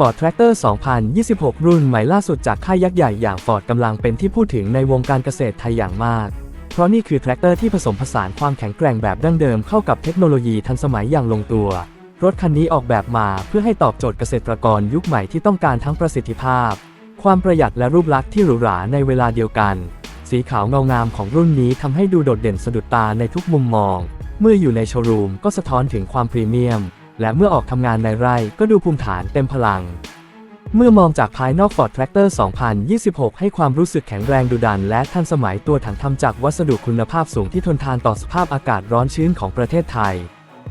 Ford Tractor 2026 รุ่นใหม่ล่าสุดจากค่ายยักษ์ใหญ่อย่าง Ford กำลังเป็นที่พูดถึงในวงการเกษตรไทยอย่างมาก เพราะนี่คือแทรกเตอร์ที่ผสมผสานความแข็งแกร่งแบบดั้งเดิมเข้ากับเทคโนโลยีทันสมัยอย่างลงตัว รถคันนี้ออกแบบมาเพื่อให้ตอบโจทย์เกษตรกรยุคใหม่ที่ต้องการทั้งประสิทธิภาพ ความประหยัดและรูปลักษณ์ที่หรูหราในเวลาเดียวกัน สีขาวเงางามของรุ่นนี้ทำให้ดูโดดเด่นสะดุดตาในทุกมุมมอง เมื่ออยู่ในโชว์รูมก็สะท้อนถึงความพรีเมียม และเมื่อออกทำงานในไร่ก็ดูภูมิฐานเต็มพลัง เมื่อมองจากภายนอก Ford Tractor 2026 ให้ความรู้สึกแข็งแรงดุดัน และทันสมัยตัวถังทำจากวัสดุคุณภาพสูงที่ทนทานต่อสภาพอากาศร้อนชื้นของประเทศไทย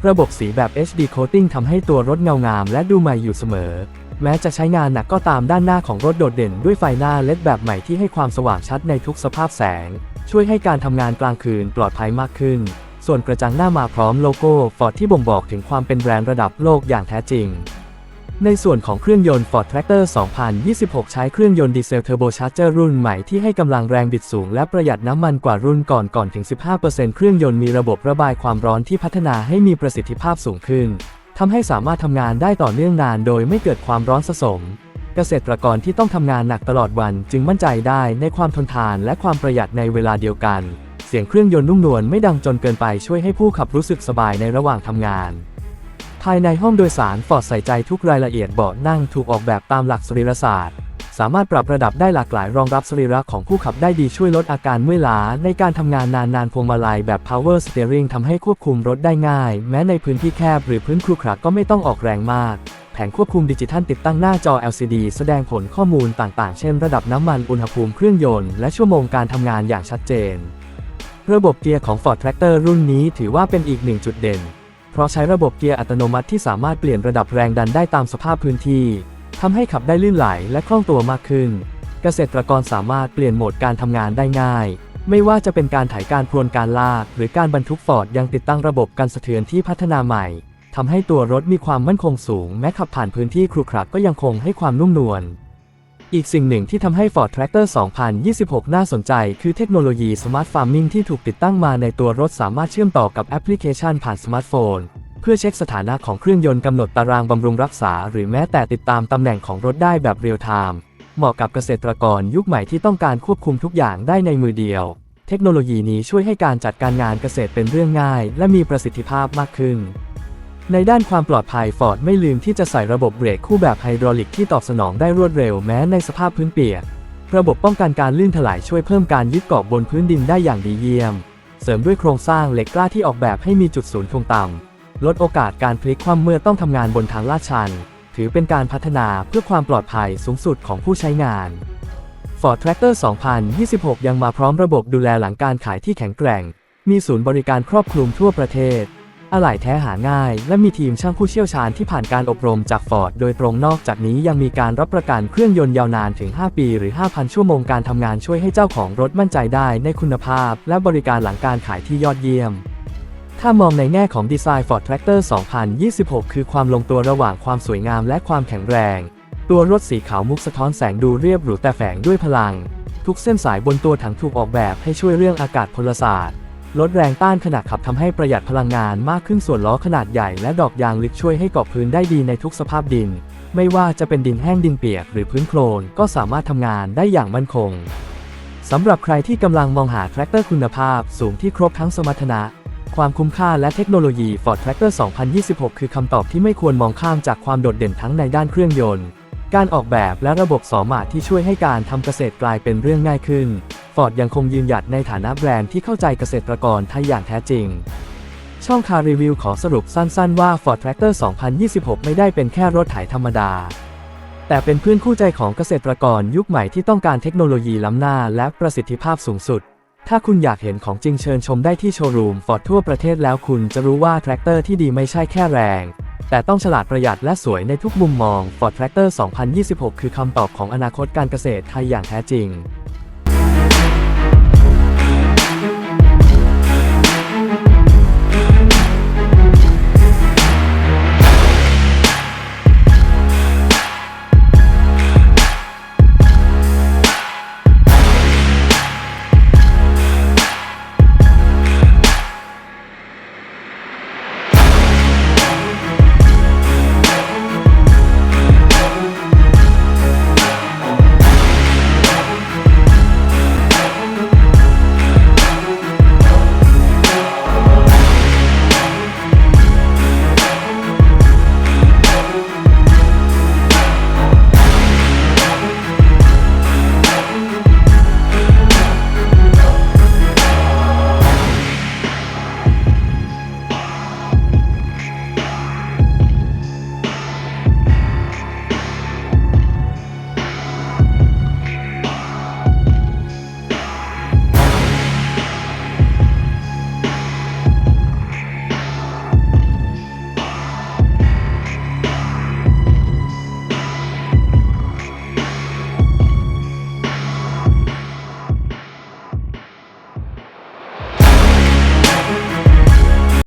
ระบบสีแบบ HD Coating ทำให้ตัวรถเงางามและดูใหม่อยู่เสมอ แม้จะใช้งานหนักก็ตามด้านหน้าของรถโดดเด่นด้วยไฟหน้าเลดแบบใหม่ที่ให้ความสว่างชัดในทุกสภาพแสง ช่วยให้การทำงานกลางคืนปลอดภัยมากขึ้น ส่วนกระจังหน้ามาพร้อมโลโก้ Ford ที่บ่งบอกถึงความเป็นแบรนด์ระดับโลกอย่างแท้จริง ในส่วนของเครื่องยนต์ Ford Tractor 2026 ใช้เครื่องยนต์ดีเซลเทอร์โบชาร์เจอร์รุ่นใหม่ที่ให้กำลังแรงบิดสูงและประหยัดน้ำมันกว่ารุ่นก่อนก่อนถึง 15%เครื่องยนต์มีระบบระบายความร้อนที่พัฒนาให้มีประสิทธิภาพสูงขึ้นทำให้สามารถทำงานได้ต่อเนื่องนานโดยไม่เกิดความร้อนสะสม เกษตรกรที่ต้องทำงานหนักตลอดวันจึงมั่นใจได้ในความทนทานและความประหยัดในเวลาเดียวกัน สียงเครื่องยนต์นุ่มนวลไม่ดังจนเกินไปช่วยให้ผู้ขับรู้สึกสบายในระหว่างทำงาน ภายในห้องโดยสารฟอร์ดใส่ใจทุกรายละเอียดเบาะนั่งถูกออกแบบตามหลักสรีรศาสตร์ สามารถปรับระดับได้หลากหลายรองรับสรีระของผู้ขับได้ดีช่วยลดอาการเมื่อยล้าในการทำงานนานๆพวงมาลัยแบบ power steering ทำให้ควบคุมรถได้ง่าย แม้ในพื้นที่แคบหรือพื้นครุขระก็ไม่ต้องออกแรงมากแผงควบคุมดิจิทัลติดตั้งหน้าจอ LCD แสดงผลข้อมูลต่างๆ เช่น ระดับน้ำมัน อุณหภูมิเครื่องยนต์ และชั่วโมงการทำงานอย่างชัดเจน ระบบเกียร์ของ Ford Tractor รุ่นนี้ถือว่าเป็นอีกหนึ่งจุดเด่น เพราะใช้ระบบเกียร์อัตโนมัติที่สามารถเปลี่ยนระดับแรงดันได้ตามสภาพพื้นที่ทำให้ขับได้ลื่นไหลและคล่องตัวมากขึ้น เกษตรกรสามารถเปลี่ยนโหมดการทำงานได้ง่าย ไม่ว่าจะเป็นการถ่ายการพรวนการลาก หรือการบรรทุกฟอร์ดยังติดตั้งระบบกันสะเทือนที่พัฒนาใหม่ทำให้ตัวรถมีความมั่นคงสูง แม้ขับผ่านพื้นที่ครุขระก็ยังคงให้ความนุ่มนวล อีกสิ่งหนึ่งที่ทำให้ Ford Tractor 2026 น่าสนใจ คือเทคโนโลยี Smart Farming ที่ถูกติดตั้งมาในตัวรถสามารถเชื่อมต่อกับแอปพลิเคชันผ่านสมาร์ทโฟน เพื่อเช็คสถานะของเครื่องยนต์กำหนดตารางบำรุงรักษา หรือแม้แต่ติดตามตำแหน่งของรถได้แบบเรียลไทม์เหมาะกับเกษตรกรยุคใหม่ที่ต้องการควบคุมทุกอย่างได้ในมือเดียว เทคโนโลยีนี้ช่วยให้การจัดการงานเกษตรเป็นเรื่องง่าย และมีประสิทธิภาพมากขึ้น ในด้านความปลอดภัย Ford ไม่ลืมที่จะใส่ระบบเบรกคู่แบบไฮดรอลิกที่ตอบสนองได้รวดเร็วแม้ในสภาพพื้นเปียก ระบบป้องกันการลื่นถลายช่วยเพิ่มการยึดเกาะบนพื้นดินได้อย่างดีเยี่ยม เสริมด้วยโครงสร้างเหล็กกล้าที่ออกแบบให้มีจุดศูนย์ถ่วงต่ำลดโอกาสการพลิกคว่ำเมื่อต้องทำงานบนทางลาดชัน ถือเป็นการพัฒนาเพื่อความปลอดภัยสูงสุดของผู้ใช้งาน Ford Tractor 2026 ยังมาพร้อมระบบดูแลหลังการขายที่แข็งแกร่ง มีศูนย์บริการครอบคลุมทั่วประเทศ อะไหล่แท้หาง่าย และมีทีมช่างผู้เชี่ยวชาญที่ผ่านการอบรมจาก Ford โดยตรงนอกจากนี้ยังมีการรับประกันเครื่องยนต์ยาวนานถึง 5 ปีหรือ 5,000 ชั่วโมงการทำงานช่วยให้เจ้าของรถมั่นใจได้ในคุณภาพ และบริการหลังการขายที่ยอดเยี่ยมถ้ามองในแง่ของดีไซน์ Ford Tractor 2026 คือความลงตัวระหว่างความสวยงามและความแข็งแรง ตัวรถสีขาวมุกสะท้อนแสงดูเรียบหรูแต่แฝงด้วยพลัง ทุกเส้นสายบนตัวถังถูกออกแบบให้ช่วยเรื่องอากาศพลศาสตร์ ลดแรงต้านขณะขับทำให้ประหยัดพลังงานมากขึ้นส่วนล้อขนาดใหญ่และดอกยางลึกช่วยให้เกาะพื้นได้ดีในทุกสภาพดิน ไม่ว่าจะเป็นดินแห้งดินเปียกหรือพื้นโคลนก็สามารถทำงานได้อย่างมั่นคงสำหรับใครที่กำลังมองหาแทรกเตอร์คุณภาพสูงที่ครบทั้งสมรรถนะ ความคุ้มค่าและเทคโนโลยี Ford Tractor 2026 คือคำตอบที่ไม่ควรมองข้ามจากความโดดเด่นทั้งในด้านเครื่องยนต์ การออกแบบและระบบสอมาที่ช่วยให้การทำเกษตรกลายเป็นเรื่องง่ายขึ้น Ford ยังคงยืนหยัดในฐานะแบรนด์ที่เข้าใจเกษตรกรไทยอย่างแท้จริง ช่องคารีวิวขอสรุปสั้นๆว่า Ford Tractor 2026 ไม่ได้เป็นแค่รถไถธรรมดา แต่เป็นเพื่อนคู่ใจของเกษตรกรยุคใหม่ที่ต้องการเทคโนโลยีล้ำหน้าและประสิทธิภาพสูงสุด ถ้าคุณอยากเห็นของจริงเชิญชมได้ที่โชว์รูม Ford ทั่วประเทศแล้วคุณจะรู้ว่าแทรกเตอร์ที่ดีไม่ใช่แค่แรง แต่ต้องฉลาดประหยัดและสวยในทุกมุมมอง Ford Tractor 2026 คือคำตอบของอนาคตการเกษตรไทยอย่างแท้จริง